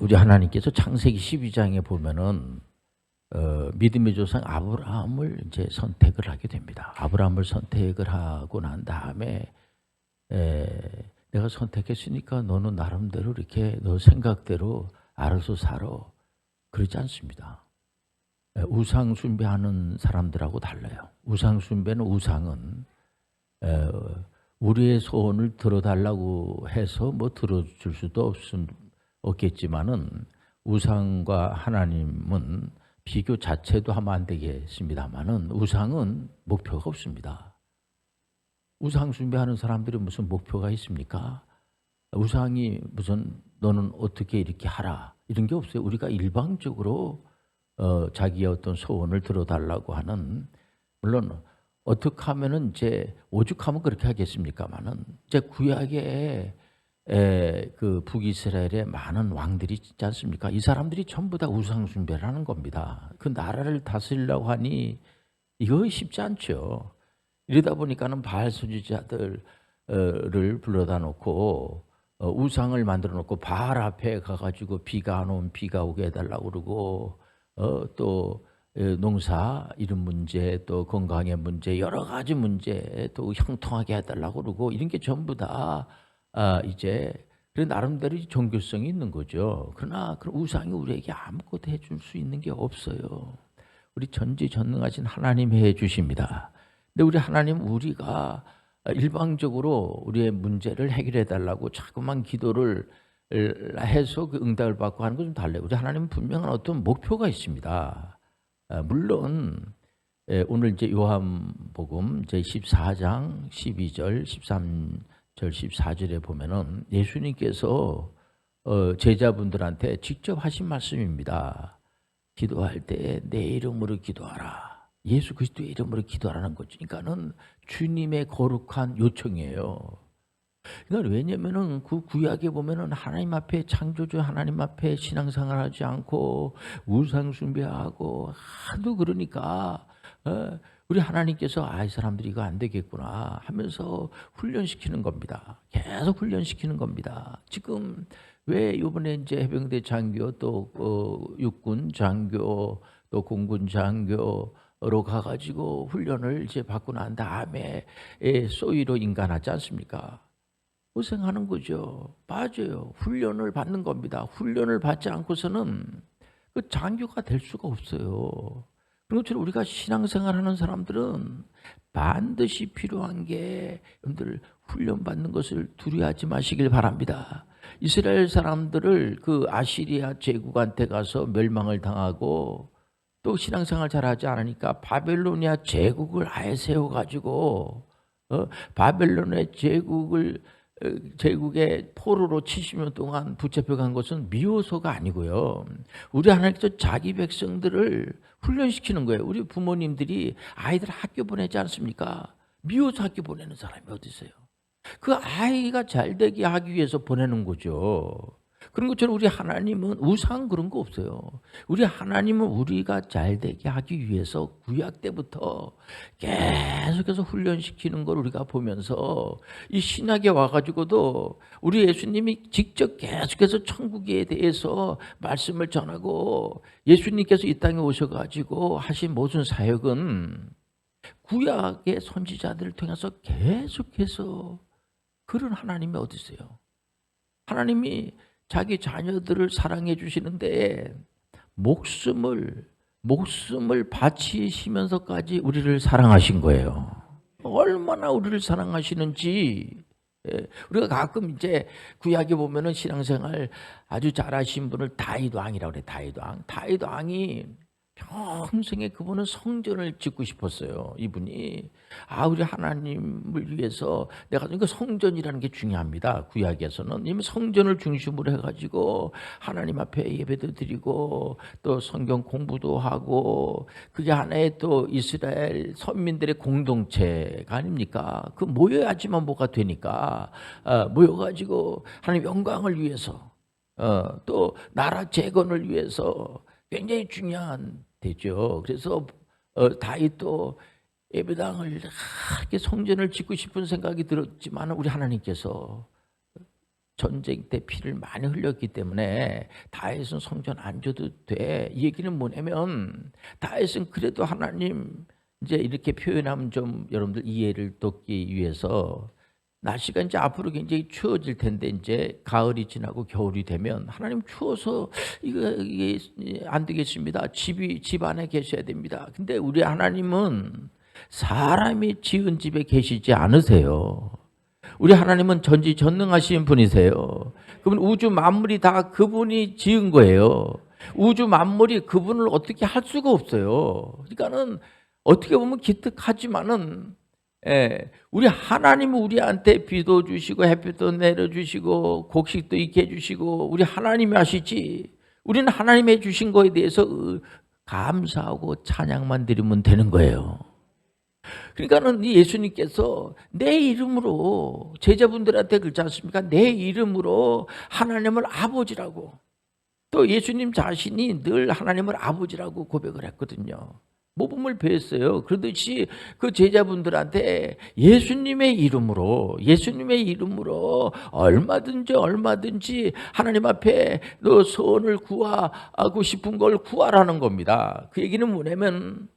우리 하나님께서 창세기 12장에 보면은 어, 믿음의 조상 아브라함을 이제 선택을 하게 됩니다. 아브라함을 선택을 하고 난 다음에 에, 내가 선택했으니까 너는 나름대로 이렇게 너 생각대로 알아서 살아 그러지 않습니다. 에, 우상 숭배하는 사람들하고 달라요. 우상 숭배는 우상은 에, 우리의 소원을 들어달라고 해서 뭐 들어줄 수도 없음, 없겠지만은 우상과 하나님은 비교 자체도 하면 안 되겠습니다만은 우상은 목표가 없습니다. 우상 숭배하는 사람들이 무슨 목표가 있습니까? 우상이 무슨 너는 어떻게 이렇게 하라 이런 게 없어요. 우리가 일방적으로 어, 자기의 어떤 소원을 들어달라고 하는 물론 어떻게 하면은 이제 오죽하면 그렇게 하겠습니까만은 이제 구약에 에, 그 북이스라엘의 많은 왕들이 있지 않습니까? 이 사람들이 전부 다 우상 숭배를 하는 겁니다. 그 나라를 다스리려고 하니 이거 쉽지 않죠. 이러다 보니까는 바알 수지자들을 불러다 놓고 어, 우상을 만들어 놓고 바알 앞에 가가지고 비가 안 오면 비가 오게 해달라고 그러고 어, 또 에, 농사 이런 문제 또 건강의 문제 여러 가지 문제 또 형통하게 해달라고 그러고 이런 게 전부 다 아, 이제 그 나름대로 종교성이 있는 거죠. 그러나 그 우상이 우리에게 아무것도 해줄 수 있는 게 없어요. 우리 전지전능하신 하나님이 해주십니다. 근데 우리 하나님 우리가 일방적으로 우리의 문제를 해결해 달라고 자꾸만 기도를 해서 그 응답을 받고 하는 것좀 달라요. 우리 하나님은 분명한 어떤 목표가 있습니다. 아, 물론 예, 오늘 이제 요한복음 제 14장 12절 13 절 14절에 보면은 예수님께서 어, 제자분들한테 직접 하신 말씀입니다. 기도할 때 내 이름으로 기도하라. 예수 그리스도의 이름으로 기도하라는 거죠. 그러니까는 주님의 거룩한 요청이에요. 그러니까 왜냐면은 그 구약에 보면은 하나님 앞에 창조주 하나님 앞에 신앙생활 하지 않고 우상 숭배하고 하도 그러니까 어, 우리 하나님께서 아 이 사람들이 이거 안 되겠구나 하면서 훈련시키는 겁니다. 계속 훈련시키는 겁니다. 지금 왜 이번에 이제 해병대 장교 또 어, 육군 장교 또 공군 장교 로 가가지고 훈련을 이제 받고 난 다음에 소위로 인간하지 않습니까? 고생하는 거죠. 맞아요. 훈련을 받는 겁니다. 훈련을 받지 않고서는 그 장교가 될 수가 없어요. 그런 것처럼 우리가 신앙생활하는 사람들은 반드시 필요한 게 여러분들 훈련받는 것을 두려워하지 마시길 바랍니다. 이스라엘 사람들을 그 아시리아 제국한테 가서 멸망을 당하고 또 신앙생활 잘하지 않으니까 바벨로니아 제국을 아예 세워가지고 어? 바벨론의 제국을 어, 제국의 포로로 70년 동안 붙잡혀간 것은 미워서가 아니고요. 우리 하나님께서 자기 백성들을 훈련시키는 거예요. 우리 부모님들이 아이들 학교 보내지 않습니까? 미워서 학교 보내는 사람이 어디 있어요? 그 아이가 잘 되게 하기 위해서 보내는 거죠. 그런 것처럼 우리 하나님은 우상 그런 거 없어요. 우리 하나님은 우리가 잘 되게 하기 위해서 구약 때부터 계속해서 훈련시키는 걸 우리가 보면서 이 신학에 와가지고도 우리 예수님이 직접 계속해서 천국에 대해서 말씀을 전하고 예수님께서 이 땅에 오셔가지고 하신 모든 사역은 구약의 선지자들을 통해서 계속해서 그런 하나님이 어디 있어요? 하나님이 자기 자녀들을 사랑해 주시는데 목숨을 목숨을 바치시면서까지 우리를 사랑하신 거예요. 얼마나 우리를 사랑하시는지 예, 우리가 가끔 이제 구약에 보면은 신앙생활 아주 잘하신 분을 다윗 왕이라고 그래 다윗 왕 다윗 왕이 평생에 그분은 성전을 짓고 싶었어요. 이분이 아 우리 하나님을 위해서 내가 그러니까 성전이라는 게 중요합니다. 구약에서는 이미 성전을 중심으로 해가지고 하나님 앞에 예배도 드리고 또 성경 공부도 하고 그게 하나의 또 이스라엘 선민들의 공동체가 아닙니까? 그 모여야지만 뭐가 되니까 어, 모여가지고 하나님 영광을 위해서 어, 또 나라 재건을 위해서 굉장히 중요한 되죠. 그래서 어, 다윗도 예배당을 이렇게 성전을 짓고 싶은 생각이 들었지만 우리 하나님께서 전쟁 때 피를 많이 흘렸기 때문에 다윗은 성전 안 줘도 돼. 이 얘기는 뭐냐면 다윗은 그래도 하나님 이제 이렇게 표현하면 좀 여러분들 이해를 돕기 위해서 날씨가 이제 앞으로 굉장히 추워질 텐데 이제 가을이 지나고 겨울이 되면 하나님 추워서 이거 이게 안 되겠습니다. 집이 집 안에 계셔야 됩니다. 근데 우리 하나님은 사람이 지은 집에 계시지 않으세요. 우리 하나님은 전지전능하신 분이세요. 그분 우주 만물이 다 그분이 지은 거예요. 우주 만물이 그분을 어떻게 할 수가 없어요. 그러니까는 어떻게 보면 기특하지만은 예, 우리 하나님은 우리한테 비도 주시고 햇빛도 내려주시고 곡식도 있게 해주시고 우리 하나님이 하시지 우리는 하나님이 해주신 거에 대해서 어, 감사하고 찬양만 드리면 되는 거예요. 그러니까는 이 예수님께서 내 이름으로 제자분들한테 그렇지 않습니까? 내 이름으로 하나님을 아버지라고 또 예수님 자신이 늘 하나님을 아버지라고 고백을 했거든요. 모범을 배웠어요. 그러듯이 그 제자분들한테 예수님의 이름으로 예수님의 이름으로 얼마든지 얼마든지 하나님 앞에 너 소원을 구하고 싶은 걸 구하라는 겁니다. 그 얘기는 뭐냐면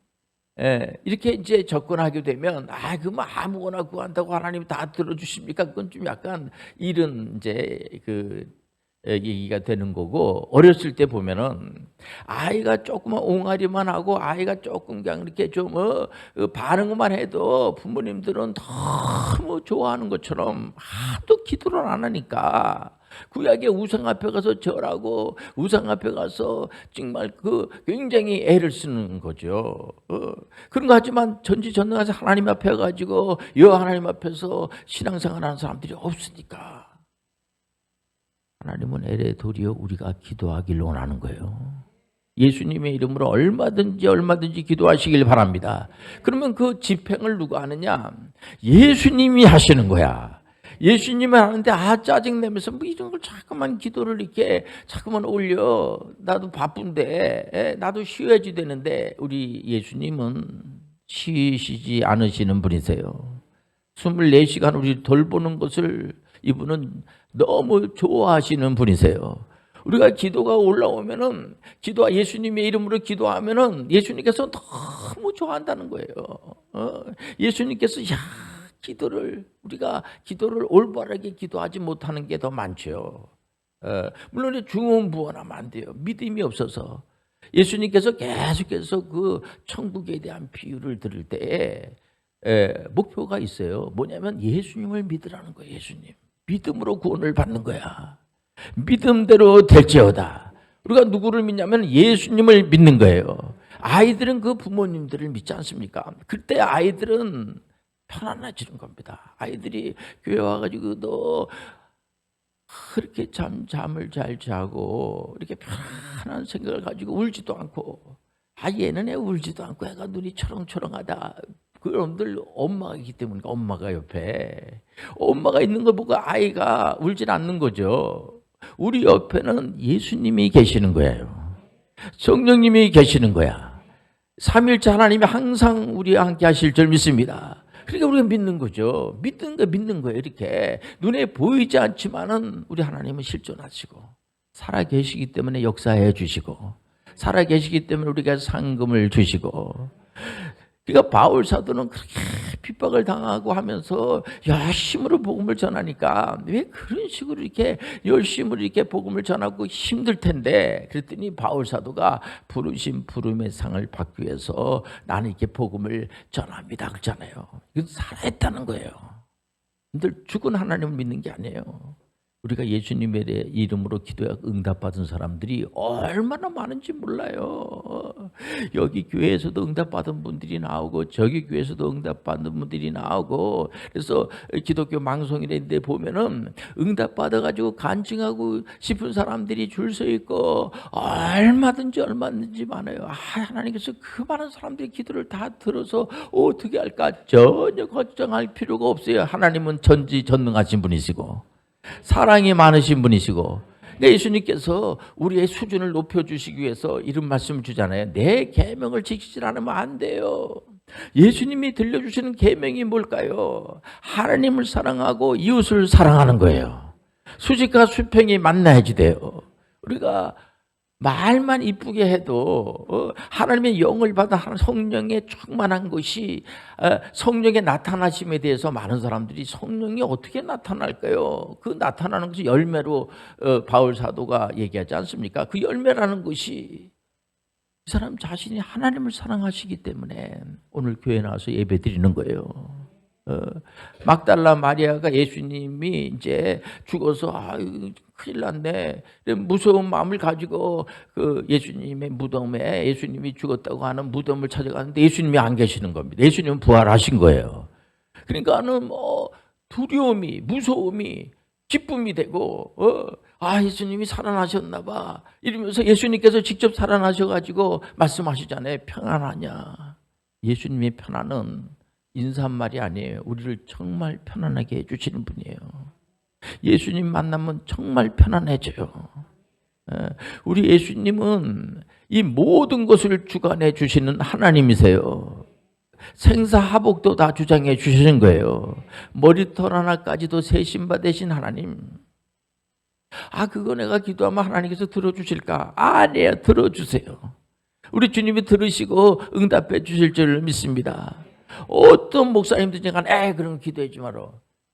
예, 이렇게 이제 접근하게 되면 아, 그뭐 아무거나 구한다고 하나님 다 들어주십니까? 그건 좀 약간 이른 이제 그 예, 얘기가 되는 거고 어렸을 때 보면은 아이가 조그만 옹알이만 하고 아이가 조금 그냥 이렇게 좀 어, 어, 반응만 해도 부모님들은 너무 좋아하는 것처럼 하도 기도를 안 하니까 구약의 우상 앞에 가서 절하고 우상 앞에 가서 정말 그 굉장히 애를 쓰는 거죠. 어, 그런 거 하지만 전지전능하서 하나님 앞에 가지고 여 하나님 앞에서 신앙생활하는 사람들이 없으니까. 하나님은 에레 도리어 우리가 기도하길 원하는 거예요. 예수님의 이름으로 얼마든지 얼마든지 기도하시길 바랍니다. 그러면 그 집행을 누가 하느냐? 예수님이 하시는 거야. 예수님이 하는데 아 짜증 내면서 뭐 이런 걸 자꾸만 기도를 이렇게 자꾸만 올려 나도 바쁜데 에, 나도 쉬어야지 되는데 우리 예수님은 쉬시지 않으시는 분이세요. 24시간 우리 돌보는 것을 이분은 너무 좋아하시는 분이세요. 우리가 기도가 올라오면은 기도와 예수님의 이름으로 기도하면은 예수님께서 너무 좋아한다는 거예요. 어, 예수님께서 야 기도를 우리가 기도를 올바르게 기도하지 못하는 게 더 많죠. 어, 물론 중원부원하면 안 돼요. 믿음이 없어서 예수님께서 계속해서 그 천국에 대한 비유를 들을 때에 에, 목표가 있어요. 뭐냐면 예수님을 믿으라는 거예요. 예수님. 믿음으로 구원을 받는 거야. 믿음대로 될지어다. 우리가 누구를 믿냐면 예수님을 믿는 거예요. 아이들은 그 부모님들을 믿지 않습니까? 그때 아이들은 편안해지는 겁니다. 아이들이 교회 와가지고 너 그렇게 참 잠을 잘 자고 이렇게 편안한 생각을 가지고 울지도 않고 아 얘는 애 울지도 않고 애가 눈이 초롱초롱하다 그놈들 엄마가 있기 때문에 엄마가 옆에 엄마가 있는 걸 보고 아이가 울질 않는 거죠. 우리 옆에는 예수님이 계시는 거예요. 성령님이 계시는 거야. 삼일째 하나님이 항상 우리와 함께 하실 줄 믿습니다. 그러니까 우리가 믿는 거죠. 믿는 거 믿는 거예요. 이렇게 눈에 보이지 않지만은 우리 하나님은 실존하시고 살아 계시기 때문에 역사해 주시고 살아 계시기 때문에 우리가 상금을 주시고 그러니까 바울 사도는 그렇게 핍박을 당하고 하면서 열심으로 복음을 전하니까 왜 그런 식으로 이렇게 열심으로 이렇게 복음을 전하고 힘들 텐데 그랬더니 바울 사도가 부르신 부름의 상을 받기 위해서 나는 이렇게 복음을 전합니다 그러잖아요. 이건 살아있다는 거예요. 근데 죽은 하나님을 믿는 게 아니에요. 우리가 예수님의 이름으로 기도해 응답받은 사람들이 얼마나 많은지 몰라요. 여기 교회에서도 응답받은 분들이 나오고 저기 교회에서도 응답받은 분들이 나오고 그래서 기독교 방송이라는데 보면은 응답받아가지고 간증하고 싶은 사람들이 줄 서 있고 얼마든지 얼마든지 많아요. 아, 하나님께서 그 많은 사람들의 기도를 다 들어서 어떻게 할까 전혀 걱정할 필요가 없어요. 하나님은 전지전능하신 분이시고. 사랑이 많으신 분이시고 네, 예수님께서 우리의 수준을 높여주시기 위해서 이런 말씀을 주잖아요. 내 계명을 지키지 않으면 안 돼요. 예수님이 들려주시는 계명이 뭘까요? 하나님을 사랑하고 이웃을 사랑하는 거예요. 수직과 수평이 만나야지 돼요. 우리가 말만 이쁘게 해도 어, 하나님의 영을 받아 성령에 충만한 것이 어, 성령의 나타나심에 대해서 많은 사람들이 성령이 어떻게 나타날까요? 그 나타나는 것이 열매로 어, 바울 사도가 얘기하지 않습니까? 그 열매라는 것이 이 사람 자신이 하나님을 사랑하시기 때문에 오늘 교회 나와서 예배 드리는 거예요. 어, 막달라 마리아가 예수님이 이제 죽어서 아유 큰일 났네 무서운 마음을 가지고 그 예수님의 무덤에 예수님이 죽었다고 하는 무덤을 찾아가는데 예수님이 안 계시는 겁니다. 예수님은 부활하신 거예요. 그러니까는 뭐 두려움이 무서움이 기쁨이 되고 어, 아 예수님이 살아나셨나 봐 이러면서 예수님께서 직접 살아나셔가지고 말씀하시잖아요 평안하냐 예수님의 편안은 인사말이 아니에요 우리를 정말 편안하게 해주시는 분이에요 예수님 만나면 정말 편안해져요 예, 우리 예수님은 이 모든 것을 주관해 주시는 하나님이세요 생사하복도 다 주장해 주시는 거예요. 머리털 하나까지도 세신바 되신 하나님. 아, 그거 내가 기도하면 하나님께서 들어주실까? 아니에요. 들어주세요. 우리 주님이 들으시고 응답해 주실 줄 믿습니다. 어떤 목사님들 제가 에 그런 기도하지 마라.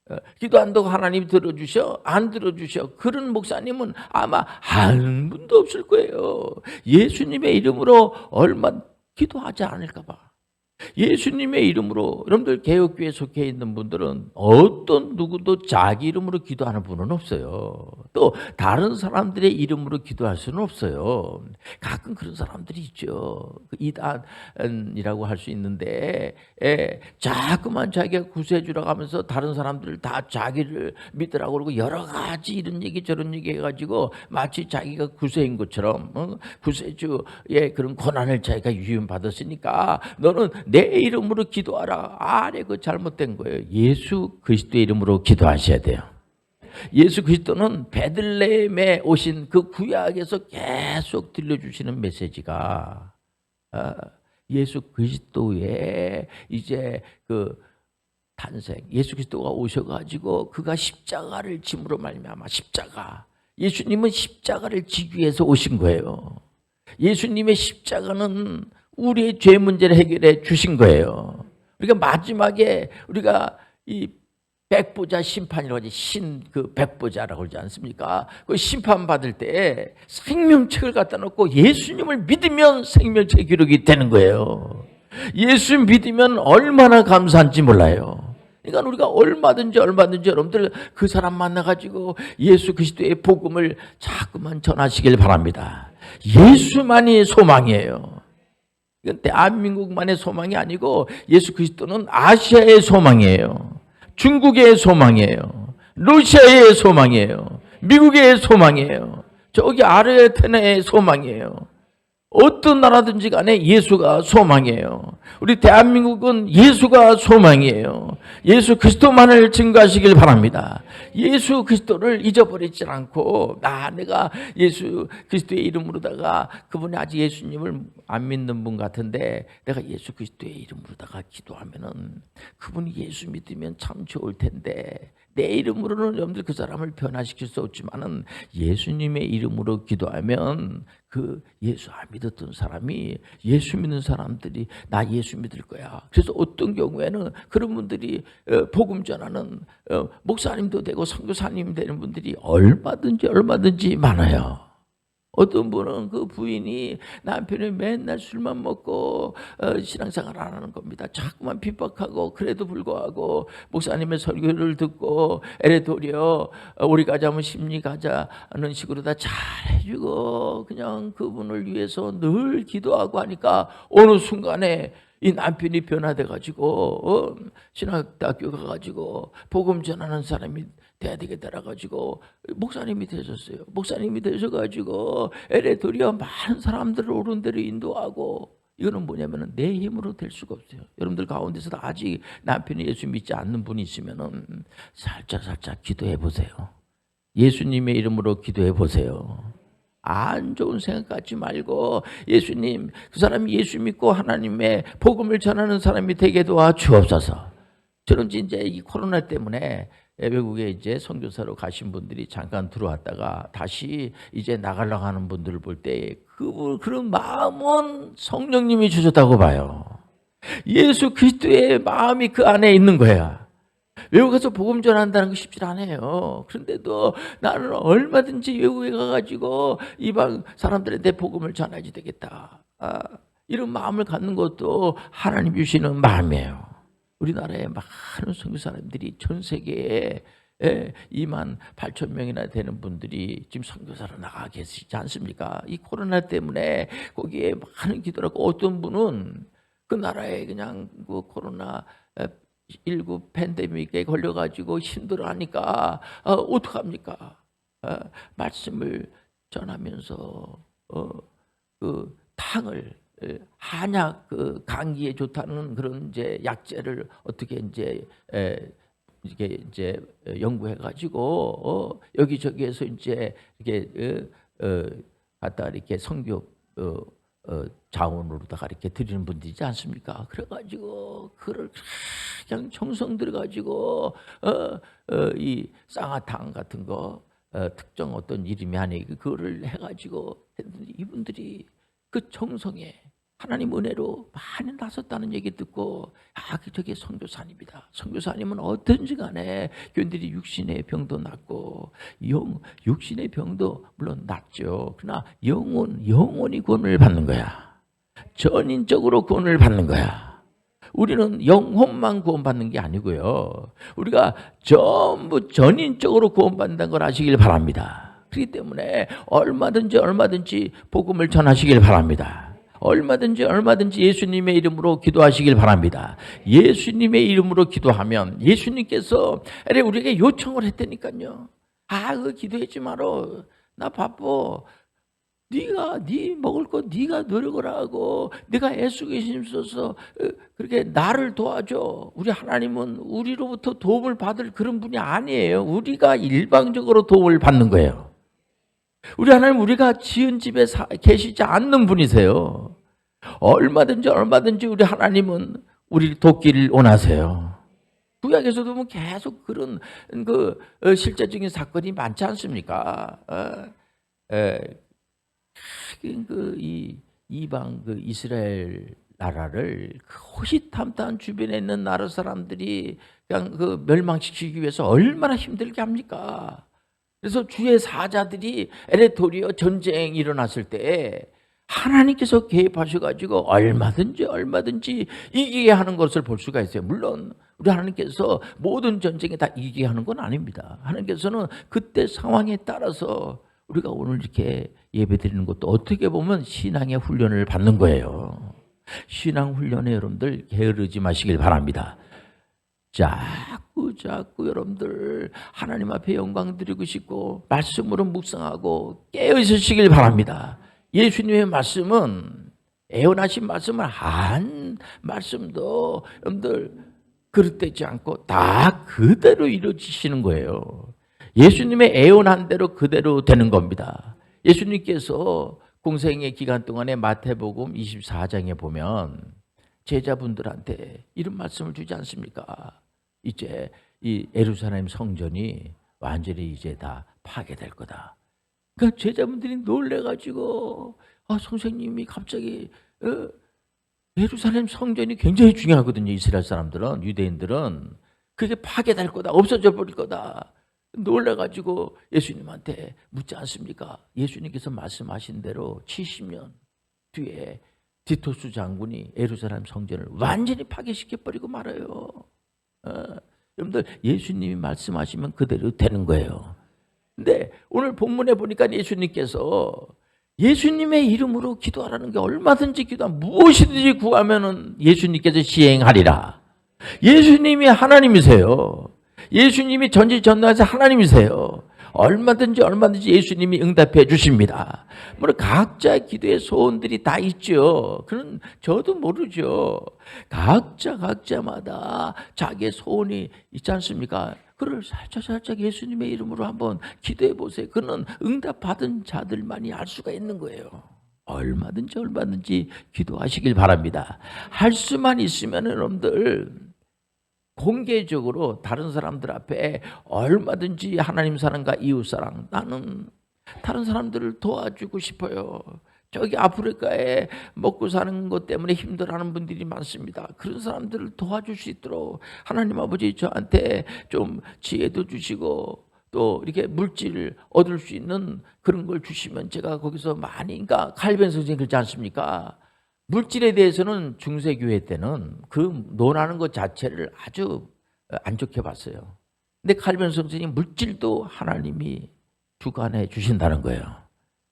어, 기도 한다고 하나님 들어주셔? 안 들어주셔? 그런 목사님은 아마 한 분도 없을 거예요. 예수님의 이름으로 얼마 기도하지 않을까 봐. 예수님의 이름으로 여러분들 개혁교회 속해 있는 분들은 어떤 누구도 자기 이름으로 기도하는 분은 없어요. 또 다른 사람들의 이름으로 기도할 수는 없어요. 가끔 그런 사람들이 있죠. 그 이단이라고 할 수 있는데 예, 자꾸만 자기가 구세주라고 하면서 다른 사람들을 다 자기를 믿으라고 그러고 여러 가지 이런 얘기 저런 얘기 해가지고 마치 자기가 구세인 것처럼 어? 구세주의 그런 고난을 자기가 유임받았으니까 너는 내 이름으로 기도하라. 아래 그 잘못된 거예요. 예수 그리스도의 이름으로 기도하셔야 돼요. 예수 그리스도는 베들레헴에 오신 그 구약에서 계속 들려주시는 메시지가 어, 예수 그리스도의 이제 그 탄생, 예수 그리스도가 오셔가지고 그가 십자가를 짐으로 말미암아 십자가. 예수님은 십자가를 지기 위해서 오신 거예요. 예수님의 십자가는 우리의 죄 문제를 해결해 주신 거예요. 그러니까 마지막에 우리가 이 백보자 심판이라고 하지 신 그 백보자라고 그러지 않습니까? 그 심판 받을 때 생명책을 갖다 놓고 예수님을 믿으면 생명책 기록이 되는 거예요. 예수 믿으면 얼마나 감사한지 몰라요. 그러니까 우리가 얼마든지 얼마든지 여러분들 그 사람 만나가지고 예수 그리스도의 복음을 자꾸만 전하시길 바랍니다. 예수만이 소망이에요. 이건 대한민국만의 소망이 아니고 예수 그리스도는 아시아의 소망이에요. 중국의 소망이에요. 러시아의 소망이에요. 미국의 소망이에요. 저기 아르헨티나의 소망이에요. 어떤 나라든지 간에 예수가 소망이에요. 우리 대한민국은 예수가 소망이에요. 예수 그리스도만을 증거하시길 바랍니다. 예수 그리스도를 잊어버리지 않고 나 내가 예수 그리스도의 이름으로다가 그분이 아직 예수님을 안 믿는 분 같은데 내가 예수 그리스도의 이름으로다가 기도하면은 그분이 예수 믿으면 참 좋을 텐데 내 이름으로는 여러분들 그 사람을 변화시킬 수 없지만은 예수님의 이름으로 기도하면 그 예수 안 믿었던 사람이 예수 믿는 사람들이 나 예수 믿을 거야. 그래서 어떤 경우에는 그런 분들이 어, 복음 전하는 어, 목사님도 되고 선교사님 되는 분들이 얼마든지 얼마든지 많아요. 어떤 분은 그 부인이 남편이 맨날 술만 먹고 어, 신앙생활 안 하는 겁니다. 자꾸만 핍박하고 그래도 불구하고 목사님의 설교를 듣고 에레도리어 어, 우리 가자면 심리 가자는 식으로 다 잘해주고 그냥 그분을 위해서 늘 기도하고 하니까 어느 순간에 이 남편이 변화돼 가지고 어, 신학대학교 가가지고 복음 전하는 사람이 돼야 되겠다라 가지고 목사님이 되셨어요. 목사님이 되셔가지고 에레도리아 많은 사람들을 옳은 대로 인도하고 이거는 뭐냐면은 내 힘으로 될 수가 없어요. 여러분들 가운데서도 아직 남편이 예수 믿지 않는 분이 있으면은 살짝 살짝 기도해 보세요. 예수님의 이름으로 기도해 보세요. 안 좋은 생각 갖지 말고 예수님 그 사람이 예수 믿고 하나님의 복음을 전하는 사람이 되게 도와 주옵소서. 저는 이제 이 코로나 때문에 외국에 이제 선교사로 가신 분들이 잠깐 들어왔다가 다시 이제 나가려고 하는 분들을 볼 때 그, 그런 마음은 성령님이 주셨다고 봐요. 예수 그리스도의 마음이 그 안에 있는 거야. 외국 가서 복음 전한다는 거 쉽지 않아요. 그런데도 나는 얼마든지 외국에 가가지고 이방 사람들한테 복음을 전하지 되겠다. 아, 이런 마음을 갖는 것도 하나님 주시는 마음이에요. 우리나라에 많은 선교 사람들이 전 세계에 2만 8천 명이나 되는 분들이 지금 선교사로 나가 계시지 않습니까? 이 코로나 때문에 거기에 많은 기도를 하고 어떤 분은 그 나라에 그냥 그 코로나 19 팬데믹에 걸려가지고 힘들어하니까 어, 어떡합니까? 어, 말씀을 전하면서 어, 그 탕을 에, 한약 그 감기에 좋다는 그런 이제 약재를 어떻게 이제 에, 이게 이제 연구해 가지고 어, 여기저기에서 이제 이게 어, 어, 갖다 이렇게 성교 어, 어, 자원으로다가 이렇게 드리는 분들이지 않습니까? 그래가지고 그를 그냥 정성 들어가지고 어, 어, 이 쌍화탕 같은 거 어, 특정 어떤 이름이 아니고 그거를 해가지고 이분들이 그 정성에 하나님 은혜로 많이 나섰다는 얘기 듣고 아 저게 선교사님이다. 선교사님은 어떤지 간에 교인들이 육신의 병도 낫고 영 육신의 병도 물론 낫죠. 그러나 영혼 영혼이 구원을 받는 거야. 전인적으로 구원을 받는 거야. 우리는 영혼만 구원받는 게 아니고요. 우리가 전부 전인적으로 구원받는다는 걸 아시길 바랍니다. 그렇기 때문에 얼마든지 얼마든지 복음을 전하시길 바랍니다. 얼마든지 얼마든지 예수님의 이름으로 기도하시길 바랍니다. 예수님의 이름으로 기도하면 예수님께서 우리에게 요청을 했다니까요. 아, 그 기도하지 마라. 나 바빠. 네가 네 먹을 거 네가 노력을 하고 네가 애쓰게 힘써서 어, 그렇게 나를 도와줘. 우리 하나님은 우리로부터 도움을 받을 그런 분이 아니에요. 우리가 일방적으로 도움을 받는 거예요. 우리 하나님 우리가 지은 집에 사, 계시지 않는 분이세요. 얼마든지 얼마든지 우리 하나님은 우리를 돕기를 원하세요. 구약에서도 뭐 계속 그런 그 어, 실제적인 사건이 많지 않습니까? 어, 에, 그이 이방 그 이스라엘 나라를 그 호시탐탐 주변에 있는 나라 사람들이 그냥 그 멸망시키기 위해서 얼마나 힘들게 합니까? 그래서 주의 사자들이 에레토리어 전쟁 일어났을 때 하나님께서 개입하셔가지고 얼마든지 얼마든지 이기게 하는 것을 볼 수가 있어요. 물론 우리 하나님께서 모든 전쟁에 다 이기게 하는 건 아닙니다. 하나님께서는 그때 상황에 따라서 우리가 오늘 이렇게 예배 드리는 것도 어떻게 보면 신앙의 훈련을 받는 거예요. 신앙 훈련에 여러분들 게으르지 마시길 바랍니다. 자 꾸 자꾸 여러분들 하나님 앞에 영광 드리고 싶고 말씀으로 묵상하고 깨어 있으시길 바랍니다. 예수님의 말씀은 애원하신 말씀을 한 말씀도 여러분들 그릇되지 않고 다 그대로 이루어지시는 거예요. 예수님의 애원한 대로 그대로 되는 겁니다. 예수님께서 공생의 기간 동안에 마태복음 24장에 보면 제자분들한테 이런 말씀을 주지 않습니까? 이제 이 예루살렘 성전이 완전히 이제 다 파괴될 거다. 그 제자분들이 놀래가지고 아 선생님이 갑자기 어, 예루살렘 성전이 굉장히 중요하거든요. 이스라엘 사람들은 유대인들은 그게 파괴될 거다, 없어져 버릴 거다. 놀래가지고 예수님한테 묻지 않습니까? 예수님께서 말씀하신 대로 70년 뒤에 디토스 장군이 예루살렘 성전을 완전히 파괴시켜 버리고 말아요. 어, 여러분들 예수님이 말씀하시면 그대로 되는 거예요. 근데 오늘 본문에 보니까 예수님께서 예수님의 이름으로 기도하라는 게 얼마든지 기도 무엇이든지 구하면은 예수님께서 시행하리라. 예수님이 하나님이세요. 예수님이 전지전능하신 하나님이세요. 얼마든지 얼마든지 예수님이 응답해 주십니다. 물론 각자 기도의 소원들이 다 있죠. 그는 저도 모르죠. 각자 각자마다 자기의 소원이 있지 않습니까? 그를 살짝 살짝 예수님의 이름으로 한번 기도해 보세요. 그는 응답 받은 자들만이 알 수가 있는 거예요. 얼마든지 얼마든지 기도하시길 바랍니다. 할 수만 있으면 여러분들 공개적으로 다른 사람들 앞에 얼마든지 하나님 사랑과 이웃 사랑 나는 다른 사람들을 도와주고 싶어요. 저기 아프리카에 먹고 사는 것 때문에 힘들어하는 분들이 많습니다. 그런 사람들을 도와줄 수 있도록 하나님 아버지 저한테 좀 지혜도 주시고 또 이렇게 물질을 얻을 수 있는 그런 걸 주시면 제가 거기서 많이 그러니까 칼벤 선생님 그렇지 않습니까? 물질에 대해서는 중세교회 때는 그 논하는 것 자체를 아주 안 좋게 봤어요. 근데 칼벤 선생님 물질도 하나님이 주관해 주신다는 거예요.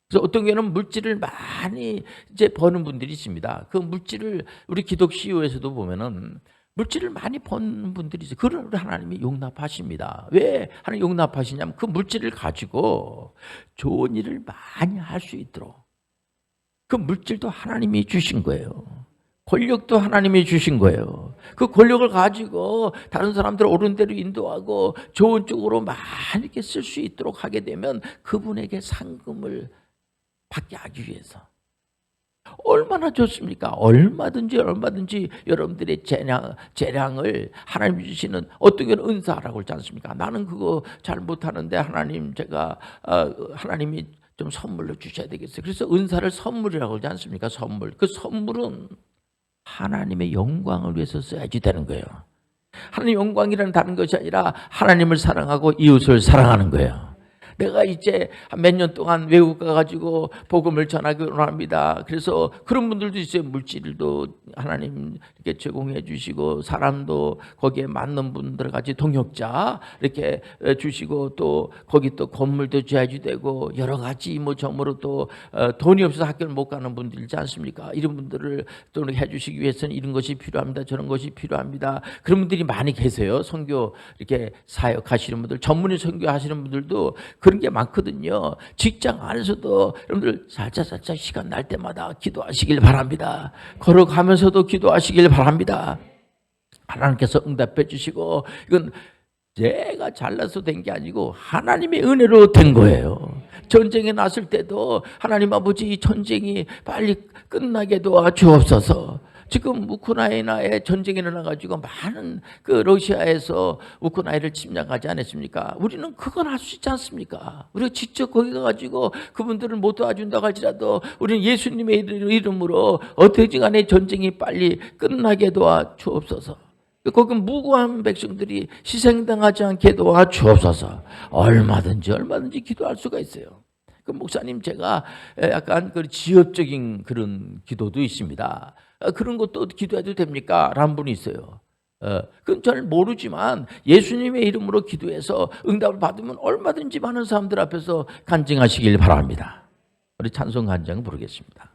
그래서 어떤 경우에는 물질을 많이 이제 버는 분들이 있습니다. 그 물질을 우리 기독 CEO에서도 보면은 물질을 많이 버는 분들이 있어요. 그걸 하나님이 용납하십니다. 왜 하나님 용납하시냐면 그 물질을 가지고 좋은 일을 많이 할 수 있도록 그 물질도 하나님이 주신 거예요. 권력도 하나님이 주신 거예요. 그 권력을 가지고 다른 사람들 옳은 대로 인도하고 좋은 쪽으로 많이 이렇게 쓸 수 있도록 하게 되면 그분에게 상금을 받게 하기 위해서 얼마나 좋습니까? 얼마든지 얼마든지 여러분들의 재량, 재량을 하나님 주시는 어떤 게 은사라고 하지 않습니까? 나는 그거 잘 못하는데 하나님 제가 어, 하나님이 좀 선물로 주셔야 되겠어요. 그래서 은사를 선물이라고 하지 않습니까? 선물. 그 선물은 하나님의 영광을 위해서 써야지 되는 거예요. 하나님 영광이라는 다른 것이 아니라 하나님을 사랑하고 이웃을 사랑하는 거예요. 내가 이제 몇 년 동안 외국 가가지고 복음을 전하기로 합니다. 그래서 그런 분들도 있어요. 물질도 하나님 이렇게 제공해 주시고 사람도 거기에 맞는 분들 같이 동역자 이렇게 주시고 또 거기 또 건물도 지어야지 되고 여러 가지 뭐 점으로 또 어, 돈이 없어서 학교를 못 가는 분들 있지 않습니까? 이런 분들을 또 해주시기 위해서는 이런 것이 필요합니다. 저런 것이 필요합니다. 그런 분들이 많이 계세요. 선교 이렇게 사역하시는 분들, 전문의 선교하시는 분들도 그런 게 많거든요. 직장 안에서도 여러분들 살짝살짝 시간 날 때마다 기도하시길 바랍니다. 걸어가면서도 기도하시길 바랍니다. 하나님께서 응답해 주시고 이건 제가 잘나서 된 게 아니고 하나님의 은혜로 된 거예요. 전쟁에 났을 때도 하나님 아버지 이 전쟁이 빨리 끝나게 도와 주옵소서. 지금 우크라이나에 전쟁이 일어나가지고 많은 그 러시아에서 우크라이나를 침략하지 않았습니까? 우리는 그건 할 수 있지 않습니까? 우리가 직접 거기 가가지고 그분들을 못 도와준다고 할지라도 우리는 예수님의 이름으로 어떻게 간에 전쟁이 빨리 끝나게 도와 주옵소서. 거기 무고한 백성들이 희생당하지 않게 도와 주옵소서. 얼마든지 얼마든지 기도할 수가 있어요. 그 목사님 제가 약간 그 지엽적인 그런 기도도 있습니다. 어, 그런 것도 기도해도 됩니까? 라는 분이 있어요. 어, 그건 잘 모르지만 예수님의 이름으로 기도해서 응답을 받으면 얼마든지 많은 사람들 앞에서 간증하시길 바랍니다. 우리 찬송 간증 부르겠습니다.